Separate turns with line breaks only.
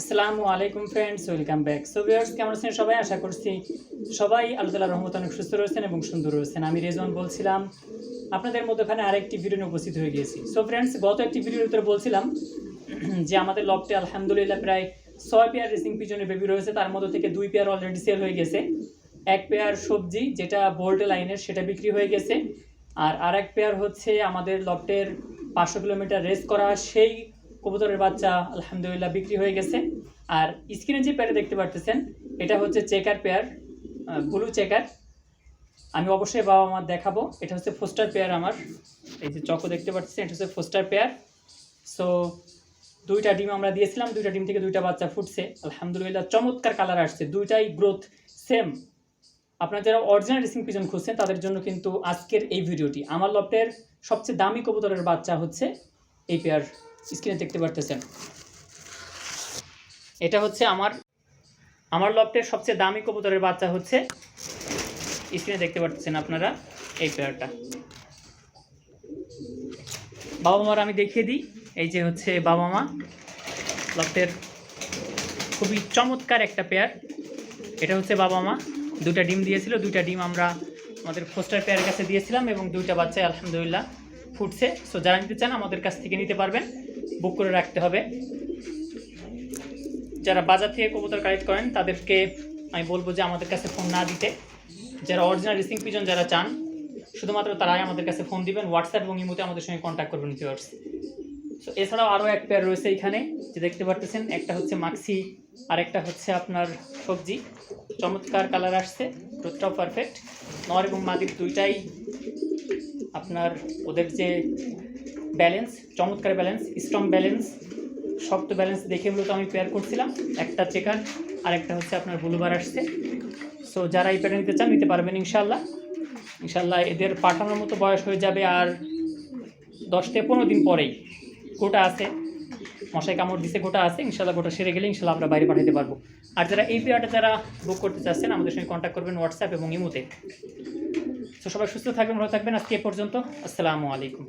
আসসালামু আলাইকুম friends welcome back so viewers কেমন আছেন সবাই? আশা করছি সবাই আল্লাহ রহমত অনেক সুস্থ রয়েছেন এবং সুন্দর রয়েছেন। আমি রেজন বলছিলাম। আপনাদের মধ্যখানে আরেকটি ভিডিও নিয়ে উপস্থিত হয়ে গিয়েছি। সো ফ্রেন্ডস গত একটি ভিডিওর ভিতরে বলছিলাম যে আমাদের লকটে আলহামদুলিল্লাহ প্রায় ছয় পেয়ার রেসিং পিজনের বেবি রয়েছে। তার মধ্যে থেকে দুই পেয়ার অলরেডি সেল হয়ে গেছে। এক পেয়ার সবজি, যেটা বোল্ট লাইনের সেটা বিক্রি হয়ে গেছে। আর আরেক পেয়ার হচ্ছে আমাদের লফটের পাঁচশো কিলোমিটার রেস করা। সেই কবুতরের বাচ্চা, আলহামদুলিল্লাহ, বিক্রি হয়ে গেছে। আর স্ক্রিনে যে পেয়ারে দেখতে পারতেছেন, এটা হচ্ছে চেকার পেয়ার ব্লু চেকার আমি অবশ্যই বাবা আমার দেখাবো। এটা হচ্ছে ফোস্টার পেয়ার আমার। এই যে চকো দেখতে পাচ্ছেন এটা হচ্ছে ফোস্টার পেয়ার সো দুইটা ডিম আমরা দিয়েছিলাম, দুইটা ডিম থেকে দুইটা বাচ্চা ফুটছে। আলহামদুলিল্লাহ, চমৎকার কালার আসছে। দুইটাই গ্রোথ সেম আপনারা যারা অরিজিনাল রেসিং পিজন খুঁজছেন, তাদের জন্য কিন্তু আজকের এই ভিডিওটি আমার লফটের সবচেয়ে দামি কবুতরের বাচ্চা হচ্ছে এই পেয়ার স্ক্রিনে দেখতে পারতেছেন। এটা হচ্ছে আমার আমার লফটের সবচেয়ে দামি কবুতরের বাচ্চা হচ্ছে, স্ক্রিনে দেখতে পাচ্ছেন আপনারা এই পেয়ারটা বাবা মার আমি দেখিয়ে দিই, এই যে হচ্ছে বাবা মা, লফটের খুবই চমৎকার একটা পেয়ার এটা হচ্ছে বাবা মা দুটা ডিম দিয়েছিল, দুইটা ডিম আমরা আমাদের ফোস্টার পেয়ারের কাছে দিয়েছিলাম এবং দুইটা বাচ্চাই আলহামদুলিল্লাহ ফুটছে। সো যারা নিতে চান, আমাদের কাছ থেকে নিতে পারবেন। বুক করে রাখতে হবে। যারা বাজার থেকে কবুতর কালেক্ট করেন, তাদেরকে আমি বলব যে আমাদের কাছে ফোন না দিতে। যারা অরিজিনাল রিসিং পিজন যারা চান, শুধুমাত্র তারাই আমাদের কাছে ফোন দিবেন। হোয়াটসঅ্যাপ এবং ইমোতে আমাদের সঙ্গে কন্ট্যাক্ট করবেন ভিউয়ার্স সো এছাড়াও আরও এক পেয়ার রয়েছে এখানে, যে দেখতে পারতেছেন, একটা হচ্ছে মাক্সি আর একটা হচ্ছে আপনার সবজি। চমৎকার কালার আসছে গ্রোথটাও পারফেক্ট নর এবং মাদির দুইটাই আপনার ওদের যে ব্যালেন্স চমৎকার ব্যালেন্স স্ট্রং ব্যালেন্স শক্ত ব্যালেন্স দেখে মূলত আমি পেয়ার করছিলাম। একটা চেকার আর একটা হচ্ছে আপনার ব্লুবার আসছে। সো যারা এই পেয়ারটা নিতে চান, নিতে পারবেন ইনশাল্লাহ ইনশাল্লাহ এদের পাঠানোর মতো বয়স হয়ে যাবে আর দশ থেকে পনেরো দিন পরেই গোটা আছে। মশাই কামড় দিছে, গোটা আছে। ইনশাল্লাহ গোটা সেরে গেলে ইনশাল্লাহ আমরা বাইরে পাঠাতে পারব। আর যারা এই পেয়ারটা যারা বুক করতে চাচ্ছেন, আমাদের সঙ্গে কন্ট্যাক্ট করবেন হোয়াটসঅ্যাপ এবং ইমোতে। তো সবাই সুস্থ থাকবেন ভালো থাকবেন। আজকে পর্যন্ত। আসসালামু আলাইকুম।